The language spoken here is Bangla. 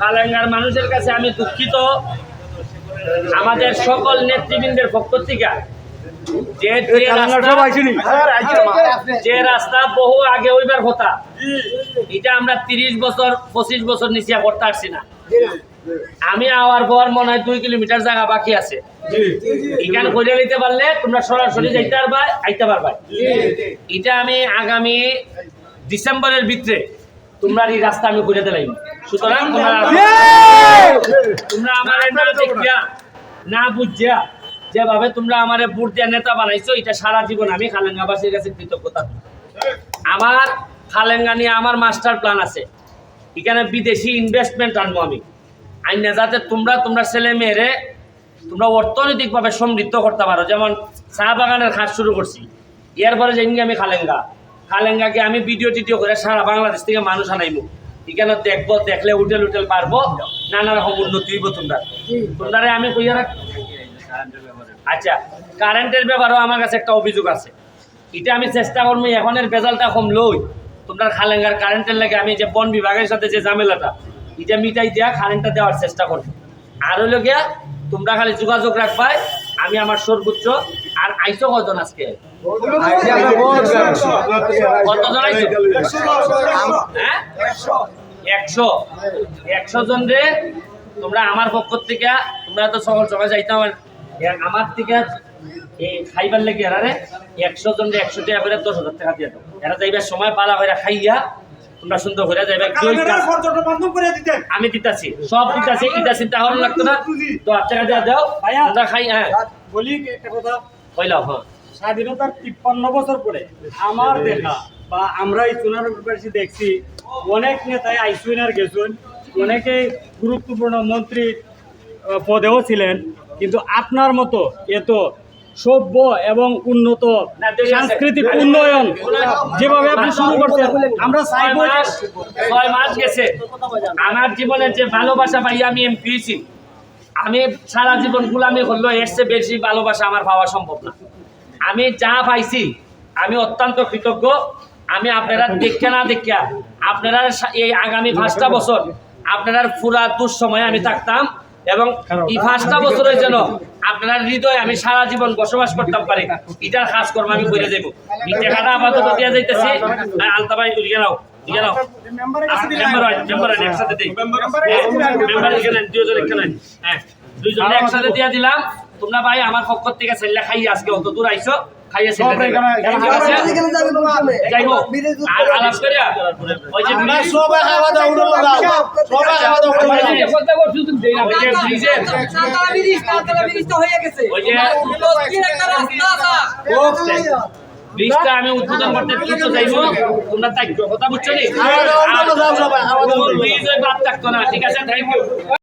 কালেঙ্গার মানুষের কাছে আমি দুঃখিত। আমাদের সকল নেতৃবৃন্দের পক্ষ থেকে যে রাস্তা বহু আগে ওইবার কথা এটা আমরা তিরিশ বছর পঁচিশ বছর নিচে করতে পারছি না। আমি আওয়ার পর মনে হয় দুই কিলোমিটার জায়গা বাকি আছে। এখানে করে নিতে পারলে তোমরা সরাসরি যাইতে পারবা আইতে পারবা। এটা আমি আগামী ডিসেম্বরের ভিতরে তোমরা এই রাস্তা আমি করে দিলাম। সুতরাং তোমরা তোমরা আমার না দেখিয়া না বুঝিয়া যেভাবে তোমরা আমার বুট দিয়া নেতা বানাইছো এটা সারা জীবন আমি খালেঙ্গাবাসীর কাছে কৃতজ্ঞতা। আমার খালেঙ্গা নিয়ে আমার মাস্টার প্ল্যান আছে। এখানে বিদেশি ইনভেস্টমেন্ট আনব আমি। আইনা যাতে তোমরা তোমরা ছেলে মেয়েরে তোমরা অর্থনৈতিকভাবে সমৃদ্ধ করতে পারো। যেমন চা বাগানের খাস শুরু করছি। এরপরে যাই আমি খালেঙ্গা। খালেঙ্গাকে আমি ভিডিও টিডিও করে সারা বাংলাদেশ থেকে মানুষ আনাইবো এখানে দেখব দেখলে উঠেল উঠেল পারব নানা রকম উন্নতি হইব তোমরা। তোমরা আমি কইয়া রাখ আচ্ছা কারেন্টের ব্যাপারেও আমার কাছে একটা অভিযোগ আছে। এটা আমি চেষ্টা করব এখনের বেজালটা কম লই তোমরা খালেঙ্গার কারেন্টের লাগে আমি যে বন বিভাগের সাথে যে ঝামেলাটা এটা মিটাই দেওয়া কারেন্টটা দেওয়ার চেষ্টা করব আর হইল গিয়া তোমরা খালি যোগাযোগ রাখবাই আমি আমার সর্বোচ্চ আর আইসো কজন আজকে? কতজন আইসো? হ্যাঁ? একশো। একশো জন রে তোমরা আমার পক্ষ থেকে তোমরা তো সকল সবাই যাইতে আমার আমার থেকে এই খাইবার লেগে এরা রে একশো জন রে একশো টাকা করে দশ হাজার টাকা দিয়ে দাও। এরা যাইবার সময় পালা করে খাইয়া তোমরা সুন্দর করে যাইবে আমি দিতাছি সব দিতাছি এটা চিন্তা হওয়ার লাগতো না দশ টাকা দিয়ে দাও তোমরা খাই হ্যাঁ। বলি একটা কথা। কইলাও হ্যাঁ। স্বাধীনতার তিপ্পান্ন বছর পরে আমার দেখা বা আমরা এই চুনার পাশে দেখছি অনেক নেতাই আইসুইনার গেছেন অনেকে গুরুত্বপূর্ণ মন্ত্রী পদেও ছিলেন কিন্তু আপনার মতো এত সভ্য এবং উন্নত। সাংস্কৃতিক উন্নয়ন যেভাবে আপনি শুরু করছেন আমরা ছয় মাস গেছে আমার জীবনের যে ভালোবাসা পাই আমি এমপি হয়েছি আমি সারা জীবন গুলামি করল এর চেয়ে বেশি ভালোবাসা আমার পাওয়া সম্ভব না আমি যা পাইছি আমি অত্যন্ত কৃতজ্ঞ আমি আপনারা দেখে না দেখা আপনারা এই আগামী পাঁচটা বছর আপনারা পুরা দুঃসময়ে আমি থাকতাম এবং এই পাঁচটা বছরের জন্য আপনার হৃদয়ে আমি সারা জীবন বসবাস করতাম পারি। এটার কাজ কর্ম আমি করে দেবো। টাকাটা আপাতত দিয়ে যাইতেছি। আলতা ভাই, ওদিকে নাও মেম্বার হয় একসাথে দুইজনে দিয়ে দিলাম। তোমরা ভাই, আমার পক্ষ থেকে সেল্লা খাই আজকে অত দূর আইছো। খাইয়ে সেল্লা ঠিক আছে যাই হোক আর আলাপ করিয়া ওই যে সবাই খাওয়া দাওয়া উড়ো লাগাও সবাই খাওয়া দাওয়া উড়ো লাগাও ওই যে ব্রিজের সাততলা ব্রিজ, সাততলা ব্রিজ তো হয়ে গেছে। ওই যে একটা রাস্তা আছে। ব্রিজটা আমি উদ্বোধন করতে দ্রুত যাইবো। তোমরা তাই কথা বুঝছ নি? ব্রিজ ওই বাদ থাকতো না। ঠিক আছে থ্যাংক ইউ